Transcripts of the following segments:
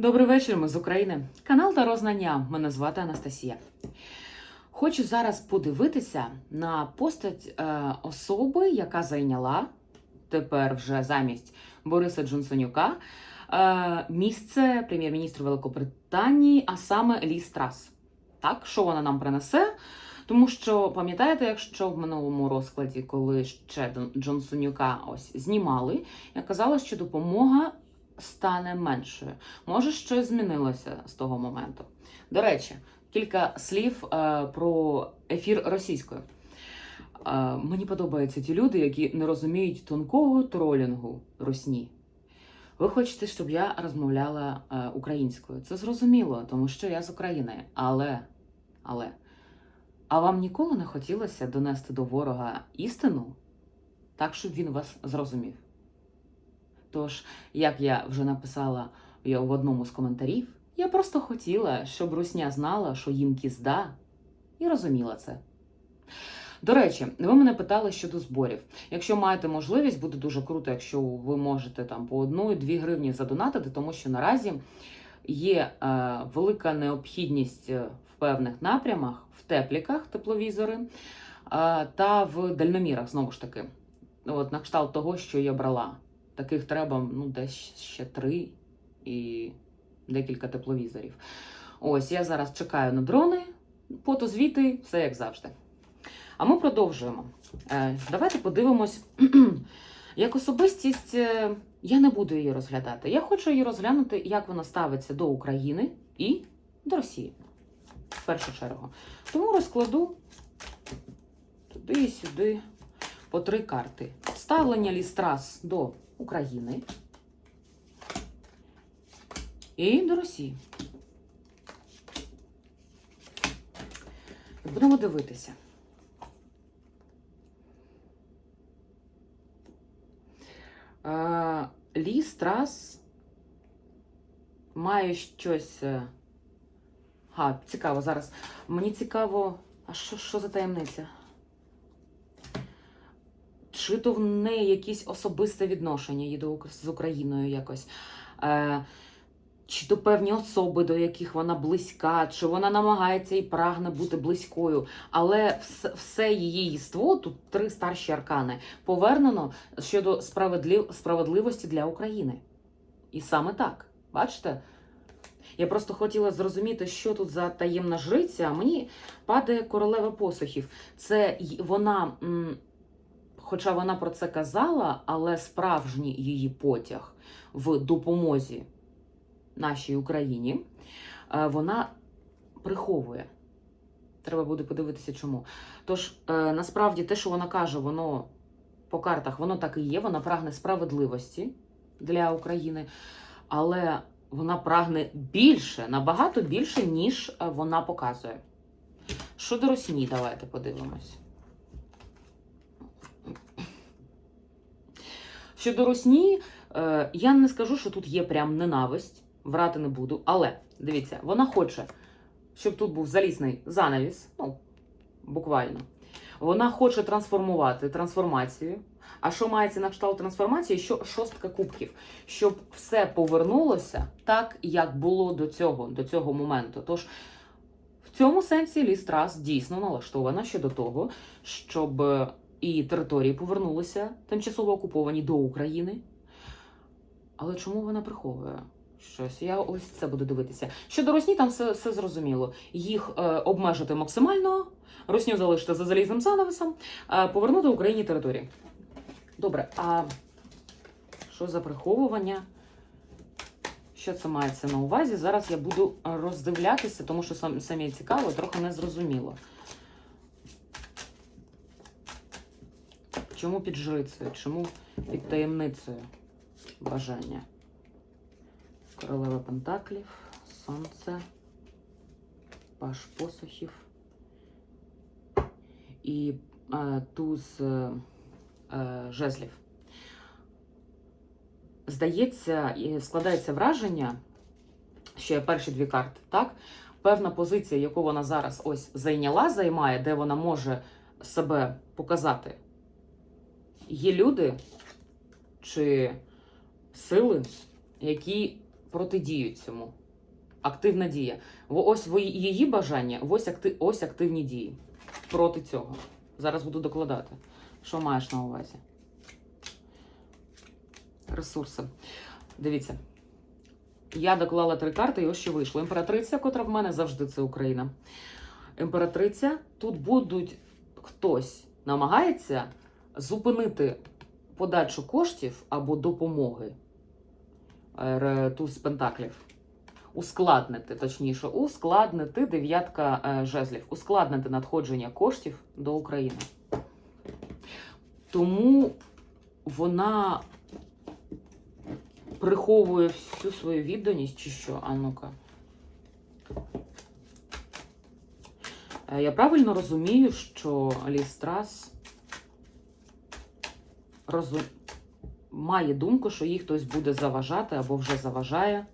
Добрий вечір, ми з України. Канал та Рознання. Мене звати Анастасія. Хочу зараз подивитися на постать е, особи, яка зайняла тепер вже замість Бориса Джонсонюка е, місце прем'єр-міністра Великобританії, а саме Лі Страс. Так, що вона нам принесе? Тому що пам'ятаєте, якщо в минулому розкладі, коли ще Джон- Джонсонюка ось знімали, я казала, що допомога стане меншою. Може, щось змінилося з того моменту. До речі, кілька слів е, про ефір російською. Е, мені подобаються ті люди, які не розуміють тонкого тролінгу русні. Ви хочете, щоб я розмовляла е, українською? Це зрозуміло, тому що я з України. Але, але, а вам ніколи не хотілося донести до ворога істину, так, щоб він вас зрозумів? Тож, як я вже написала в одному з коментарів, я просто хотіла, щоб Русня знала, що їм кізда, і розуміла це. До речі, ви мене питали щодо зборів. Якщо маєте можливість, буде дуже круто, якщо ви можете там по одну-дві гривні задонатити, тому що наразі є е, велика необхідність е, в певних напрямах, в тепліках, тепловізори, е, та в дальномірах, знову ж таки. От, на кшталт того, що я брала. Таких треба ну, десь ще три і декілька тепловізорів. Ось я зараз чекаю на дрони, фотозвіти, все як завжди. А ми продовжуємо. Е, давайте подивимось, як особистість. е, Я не буду її розглядати. Я хочу її розглянути, як вона ставиться до України і до Росії. В першу чергу. Тому розкладу туди і сюди по три карти. Ставлення лістрас до України і до Росії. Будемо дивитися. Е, Ліс Трас має щось. е, Га, цікаво зараз. Мені цікаво, а що, що за таємниця? Чи то в неї якісь особисте відношення є з Україною якось? Е, чи то певні особи, до яких вона близька, чи вона намагається і прагне бути близькою. Але все, її єство, тут три старші аркани, повернено щодо справедлив, справедливості для України. І саме так. Бачите? Я просто хотіла зрозуміти, що тут за таємна жриця, мені падає королева посухів. Це вона, хоча вона про це казала, але справжній її потяг в допомозі нашій Україні, е, вона приховує. Треба буде подивитися, чому. Тож, е, насправді, те, що вона каже, воно по картах, воно так і є. Вона прагне справедливості для України, але вона прагне більше, набагато більше, ніж е, вона показує. Щодо Росії, давайте подивимось. Щодо Росії, е, я не скажу, що тут є прям ненависть, врати не буду, але дивіться, вона хоче, щоб тут був залізний занавіс, ну, буквально. Вона хоче трансформувати трансформацію. А що мається на кшталт трансформації? Що шостка кубків, щоб все повернулося так, як було до цього, до цього моменту. Тож в цьому сенсі Лі Страс дійсно налаштована щодо того, щоб е, і території повернулися тимчасово окуповані до України. Але чому вона приховує щось? Я ось це буду дивитися. Щодо Росні, там все, все зрозуміло. Їх е, обмежити максимально, Росню залишити за залізним занавесом, е, повернути Україні території. Добре, а що за приховування? Що це мається на увазі? Зараз я буду роздивлятися, тому що сам, самі цікаво, трохи не Чому під жрицею? Чому під таємницею бажання? Королева Пентаклів, Сонце, Паш посухів і е, туз е, е, жезлів. Здається, і складається враження, що є перші дві карти, так? Певна позиція, яку вона зараз ось зайняла, займає, де вона може себе показати. Є люди чи сили, які протидіють цьому. Активна дія. Ось її бажання, ось, акти, ось активні дії проти цього. Зараз буду докладати. Що маєш на увазі? Ресурси. Дивіться. Я доклала три карти, і ось що вийшло. Імператриця, котра в мене завжди це Україна. Імператриця, тут будуть хтось намагається зупинити подачу коштів або допомоги Р- туз пентаклів. Ускладнити, точніше, ускладнити дев'ятка е, жезлів, ускладнити надходження коштів до України. Тому вона приховує всю свою відданість, чи що? А ну-ка. Е, Я правильно розумію, що Лістрас розу... має думку, що їй хтось буде заважати або вже заважає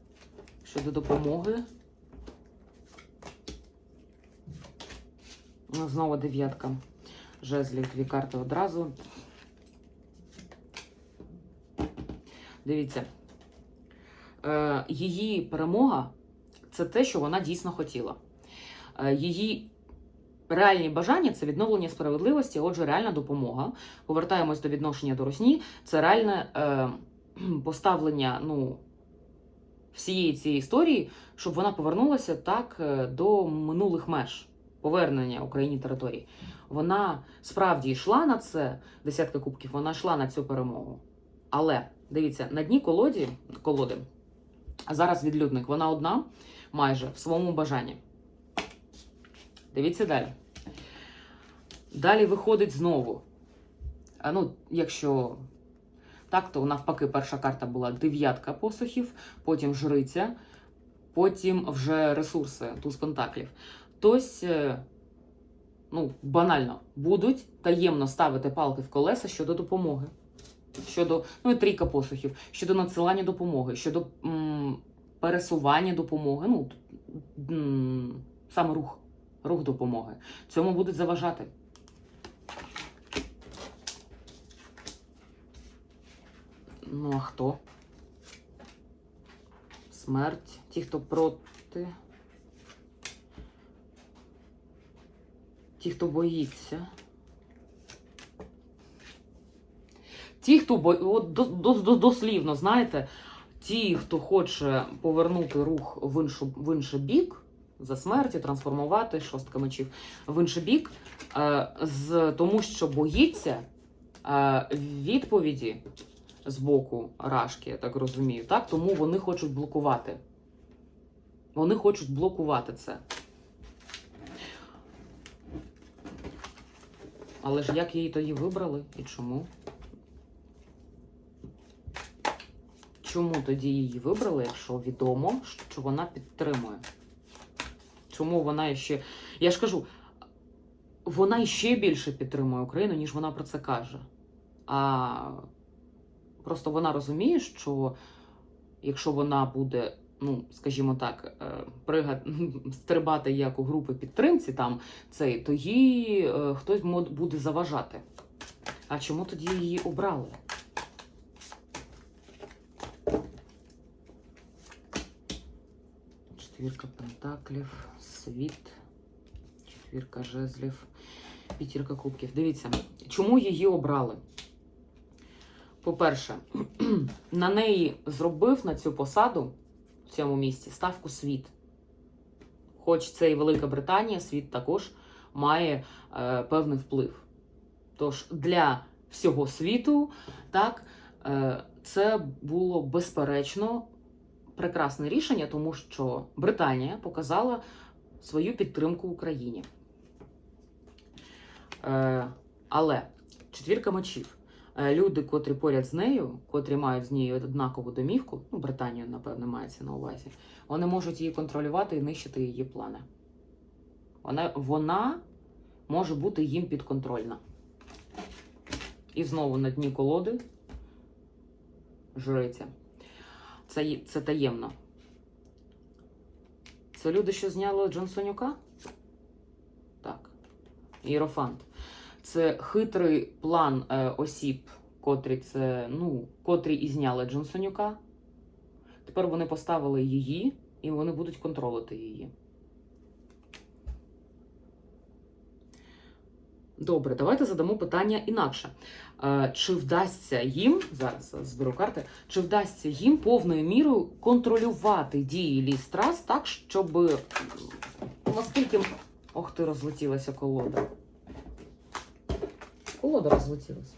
щодо допомоги. Ну, Знову дев'ятка жезлів, дві карти одразу. Дивіться, е, її перемога це те, що вона дійсно хотіла. Е, її реальні бажання це відновлення справедливості, отже, реальна допомога. Повертаємось до відношення до Росні. Це реальне е, поставлення ну, всієї цієї історії, щоб вона повернулася так е, до минулих меж повернення Україні території. Вона справді йшла на це, десятка кубків, вона йшла на цю перемогу. Але дивіться, на дні колоді, колоди, а зараз відлюдник, вона одна майже в своєму бажанні. Дивіться далі. Далі виходить знову. А, ну, якщо так, то навпаки, перша карта була дев'ятка посухів, потім жриця, потім вже ресурси, туз пентаклів. Тось, е, ну, банально, будуть таємно ставити палки в колеса щодо допомоги. Щодо, ну і трійка посухів, щодо надсилання допомоги, щодо м, пересування допомоги, ну, м, саме рух, рух допомоги. Цьому будуть заважати. Ну, а хто? Смерть. Ті, хто проти. Ті, хто боїться. Ті, хто бо... от, до, до, до, дослівно, знаєте, ті, хто хоче повернути рух в, іншу, в інший бік, за смерті, трансформувати шостка мечів в інший бік, е, з, тому що боїться е, відповіді з боку Рашки, я так розумію. Так? Тому вони хочуть блокувати. Вони хочуть блокувати це. Але ж як її тоді вибрали і чому? Чому тоді її вибрали, якщо відомо, що вона підтримує? Чому вона ще. Я ж кажу, вона іще більше підтримує Україну, ніж вона про це каже. А просто вона розуміє, що якщо вона буде, ну, скажімо так, е, прига... стрибати як у групи підтримці, там цей, то їй е, хтось буде заважати. А чому тоді її обрали? Четвірка пентаклів, світ, четвірка жезлів, п'ятірка кубків. Дивіться, чому її обрали? По-перше, на неї зробив на цю посаду в цьому місці ставку світ. Хоч це і Велика Британія, світ також має е, певний вплив. Тож для всього світу, так, е, це було безперечно прекрасне рішення, тому що Британія показала свою підтримку Україні. Е, але четвірка мечів. Е, Люди, котрі поряд з нею, котрі мають з нею однакову домівку, ну, Британію, напевно, мається на увазі, вони можуть її контролювати і нищити її плани. Вона, вона може бути їм підконтрольна. І знову на дні колоди жриця. Це, це таємно. Це люди, що зняли Джонсонюка? Так. Єрофант. Це хитрий план е, осіб, котрі це, ну, котрі і зняли Джонсонюка. Тепер вони поставили її, і вони будуть контролити її. Добре, давайте задамо питання інакше. Е, Чи вдасться їм, зараз зберу карти, чи вдасться їм повною мірою контролювати дії ліс трас так, щоб наскільки. Ох ти, розлетілася колода. Колода розлетілася.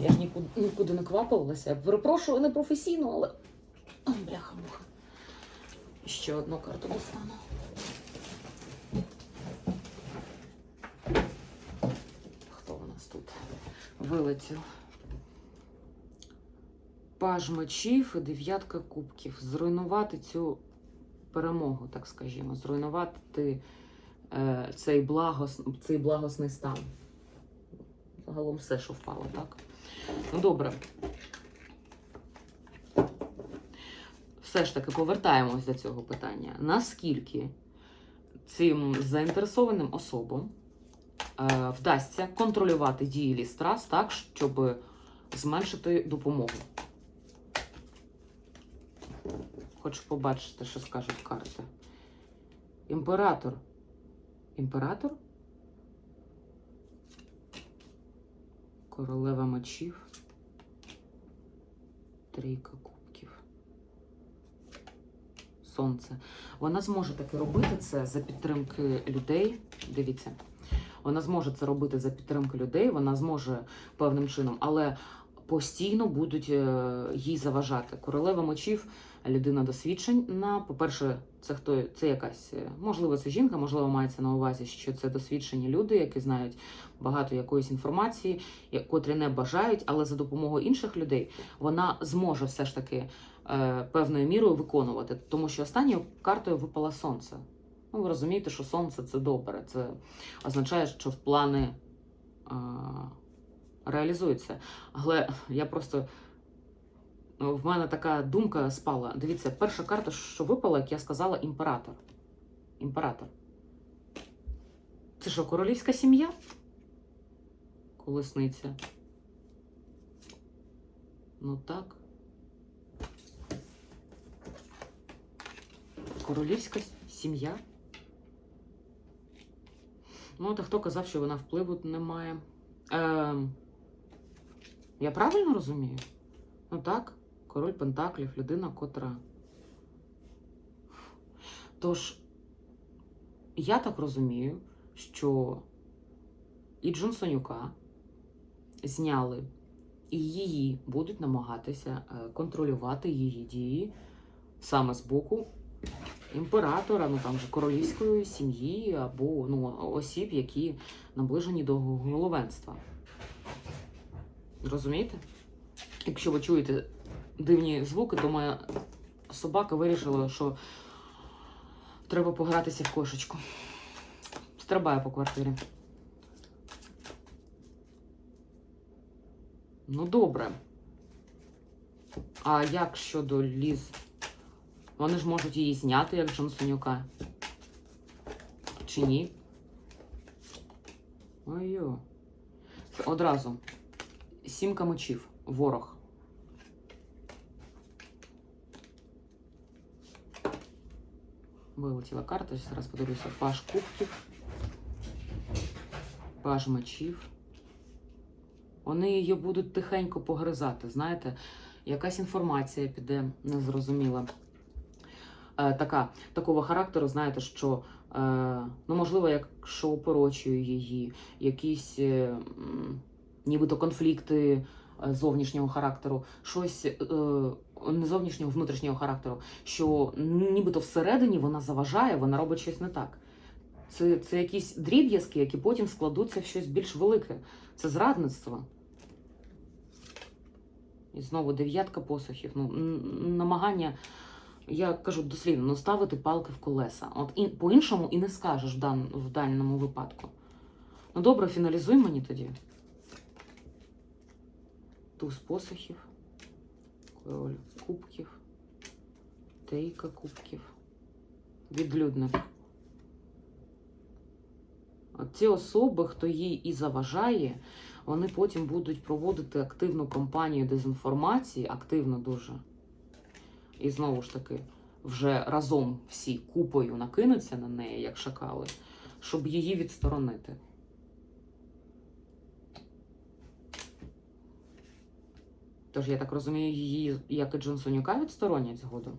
Я ж нікуди, нікуди не квапилася. Перепрошую, не професійно, але. Бляха-муха. Ще одну карту достану. Хто у нас тут вилетів? Паж мечів і дев'ятка кубків. Зруйнувати цю перемогу, так скажімо, зруйнувати е, цей, благос, цей благосний стан. Загалом все, що впало, так? Ну, добре. Все ж таки повертаємось до цього питання. Наскільки цим заінтересованим особам вдасться контролювати дії лістрас так, щоб зменшити допомогу? Хочу побачити, що скажуть карти. Імператор. Імператор? Королева мечів. Трійка кубків. Сонце. Вона зможе таки робити це за підтримки людей. Дивіться, вона зможе це робити за підтримки людей, вона зможе певним чином, але постійно будуть е, їй заважати. Королева мечів, людина досвідчена. По-перше, це хто це якась, е, можливо, це жінка, можливо, мається на увазі, що це досвідчені люди, які знають багато якоїсь інформації, котрі не бажають, але за допомогою інших людей вона зможе все ж таки е, певною мірою виконувати. Тому що останньою картою випало сонце. Ну, ви розумієте, що сонце це добре. Це означає, що в плани е, реалізуються. Але я просто. В мене така думка спала. Дивіться, перша карта, що випала, як я сказала, імператор. Імператор. Це що, королівська сім'я? Колесниця. Ну так. Королівська сім'я. Ну, та хто казав, що вона впливу не має. Е, я правильно розумію? Ну так, король Пентаклів, людина, котра. Тож, я так розумію, що і Джонсонюка зняли, і її будуть намагатися е, контролювати її дії саме з боку імператора, ну там же королівської сім'ї або ну, осіб, які наближені до головенства. Розумієте? Якщо ви чуєте дивні звуки, то моя собака вирішила, що треба погратися в кошечку. Стрибає по квартирі. Ну, добре. А як щодо ліз? Вони ж можуть її зняти, як Джонсонюка. Чи ні? Ой-йо. Одразу. Сімка мечів. Ворог. Вилетіла карта. Зараз подивлюся. Паш кубків. Паж мечів. Вони її будуть тихенько погризати. Знаєте, якась інформація піде незрозуміла. Е, така, такого характеру, знаєте, що, е, ну, можливо, якщо опорочує її, якісь е, нібито конфлікти зовнішнього характеру, щось не зовнішнього, внутрішнього характеру, що нібито всередині вона заважає, вона робить щось не так. Це, це якісь дріб'язки, які потім складуться в щось більш велике. Це зрадництво. І знову дев'ятка посухів. Ну, намагання я кажу дослівно, ну ставити палки в колеса. От і, по-іншому і не скажеш в, дан, в даному випадку. Ну добре, фіналізуй мені тоді. Туз посухів, король кубків, трійка кубків, відлюдник. От ці особи, хто їй і заважає, вони потім будуть проводити активну кампанію дезінформації, активно дуже. І знову ж таки вже разом всі купою накинуться на неї, як шакали, щоб її відсторонити. Тож, я так розумію, її, як і Джонсонюка, відсторонять згодом.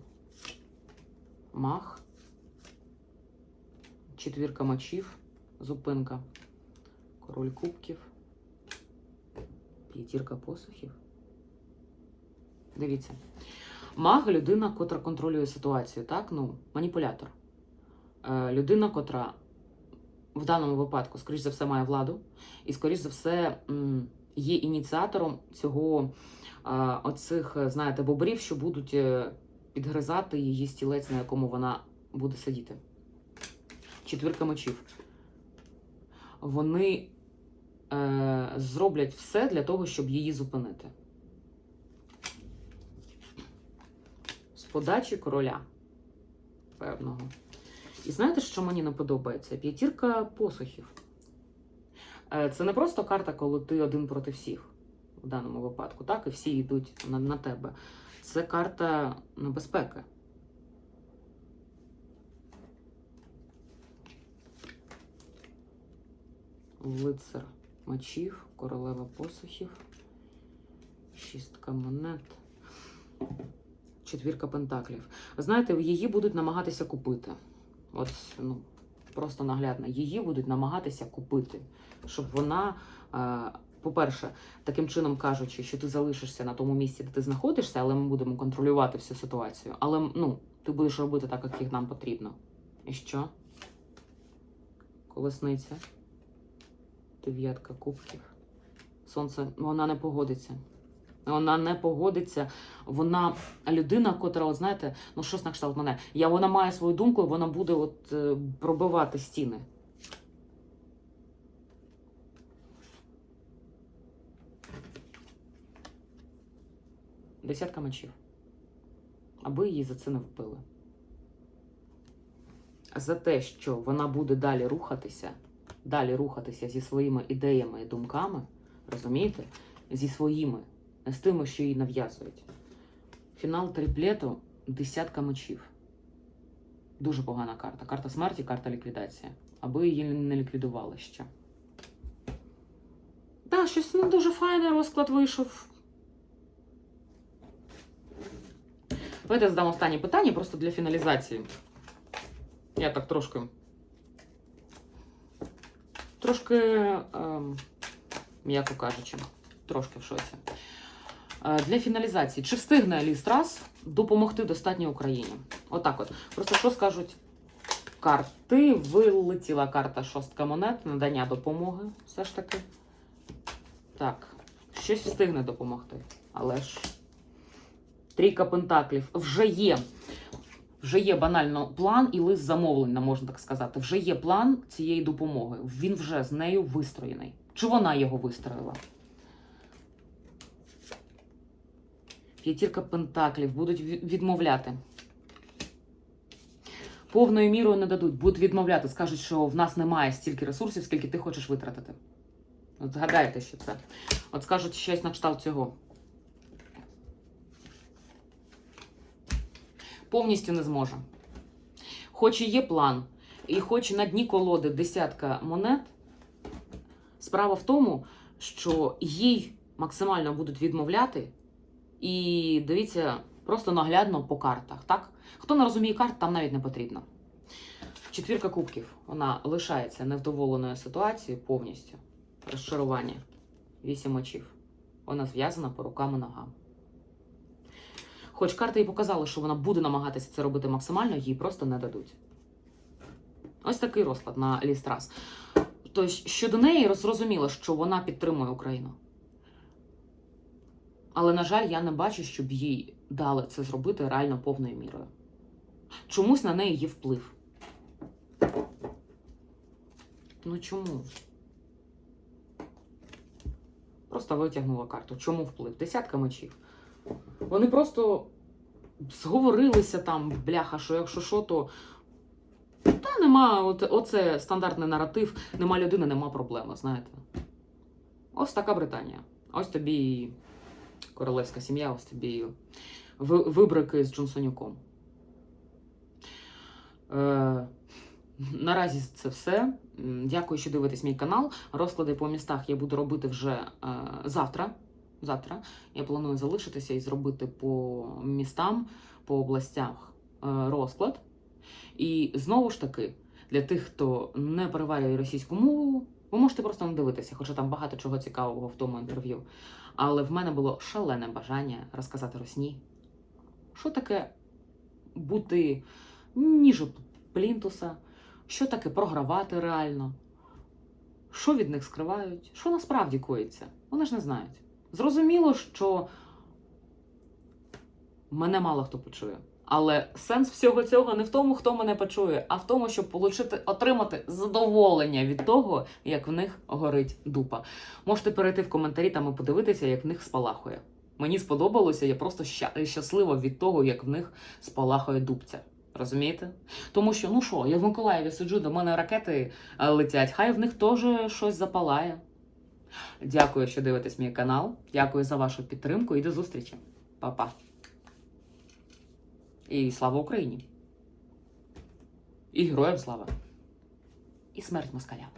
Мах. Четвірка мечів. Зупинка. Король кубків. П'ятірка посухів. Дивіться. Маг людина, котра контролює ситуацію, так? Ну, маніпулятор. Е, людина, котра в даному випадку, скоріш за все, має владу, і, скоріш за все, є ініціатором цього, е, оцих, е, знаєте, бобрів, що будуть е, підгризати її стілець, на якому вона буде сидіти. Четвірка мечів. Вони е, зроблять все для того, щоб її зупинити. З подачі короля певного. І знаєте, що мені не подобається? П'ятірка посухів. Е, Це не просто карта, коли ти один проти всіх в даному випадку, так? І всі йдуть на, на тебе. Це карта небезпеки. Лицар мечів, королева посухів, шістка монет, четвірка пентаклів. Знаєте, її будуть намагатися купити. От, ну, просто наглядно. Її будуть намагатися купити, щоб вона, е, по-перше, таким чином кажучи, що ти залишишся на тому місці, де ти знаходишся, але ми будемо контролювати всю ситуацію. Але ну, ти будеш робити так, як їх нам потрібно. І що? Колесниця. Дев'ятка кубків. Сонце, вона не погодиться. Вона не погодиться. Вона людина, котра, от знаєте, ну щось на кшталт мене. Я вона має свою думку, і вона буде от е, пробивати стіни. Десятка мечів. Аби її за це не вбили. За те, що вона буде далі рухатися, далі рухатися зі своїми ідеями і думками, розумієте? Зі своїми, з тими, що їй нав'язують. Фінал триплету десятка мечів. Дуже погана карта. Карта смерті, карта ліквідації. Аби її не ліквідували ще. Так, щось не дуже файний розклад вийшов. Давайте задам останнє питання просто для фіналізації. Я так трошки. Трошки, ем, м'яко кажучи, трошки в шоці. Е, Для фіналізації, чи встигне Лі Страс допомогти достатньо Україні? Отак от. Просто що скажуть карти? Вилетіла карта шостка монет, надання допомоги, все ж таки. Так, щось встигне допомогти. Але ж трійка пентаклів вже є. Вже є банально план і лист замовлення, можна так сказати. Вже є план цієї допомоги. Він вже з нею вистроєний. Чи вона його вистроїла? П'ятірка пентаклів будуть відмовляти. Повною мірою не дадуть, будуть відмовляти, скажуть, що в нас немає стільки ресурсів, скільки ти хочеш витратити. От згадайте, що це. От скажуть щось на кшталт цього. Повністю не зможе. Хоч і є план, і хоч на дні колоди десятка монет, справа в тому, що їй максимально будуть відмовляти, і дивіться, просто наглядно по картах. Так? Хто не розуміє карт, там навіть не потрібно. Четвірка кубків. Вона лишається невдоволеною ситуацією повністю. Розчарування. Вісім мечів. Вона зв'язана по рукам і ногам. Хоч карти і показали, що вона буде намагатися це робити максимально, їй просто не дадуть. Ось такий розклад на Лістрас. Тобто, щодо неї зрозуміло, що вона підтримує Україну. Але, на жаль, я не бачу, щоб їй дали це зробити реально повною мірою. Чомусь на неї є вплив. Ну чому? Просто витягнула карту. Чому вплив? Десятка мечів. Вони просто зговорилися там, бляха, що якщо що, то. Та нема, от, оце стандартний наратив, нема людини, нема проблеми, знаєте. Ось така Британія. Ось тобі королевська сім'я, ось тобі вибрики з Джонсонюком. Е, наразі це все. Дякую, що дивитесь мій канал. Розклади по містах я буду робити вже е, завтра. Завтра я планую залишитися і зробити по містам, по областях е, розклад. І знову ж таки, для тих, хто не переварює російську мову, ви можете просто не дивитися, хоча там багато чого цікавого в тому інтерв'ю. Але в мене було шалене бажання розказати Росні, що таке бути ніж плінтуса, що таке програвати реально, що від них скривають, що насправді коїться. Вони ж не знають. Зрозуміло, що мене мало хто почує. Але сенс всього цього не в тому, хто мене почує, а в тому, щоб получити, отримати задоволення від того, як в них горить дупа. Можете перейти в коментарі там і подивитися, як в них спалахує. Мені сподобалося, я просто ща- щаслива від того, як в них спалахує дубця. Розумієте? Тому що, ну що, я в Миколаєві сиджу, до мене ракети е, летять, хай в них теж щось запалає. Дякую, що дивитесь мій канал. Дякую за вашу підтримку і до зустрічі. Па-па. І слава Україні! І героям слава! І смерть москалям!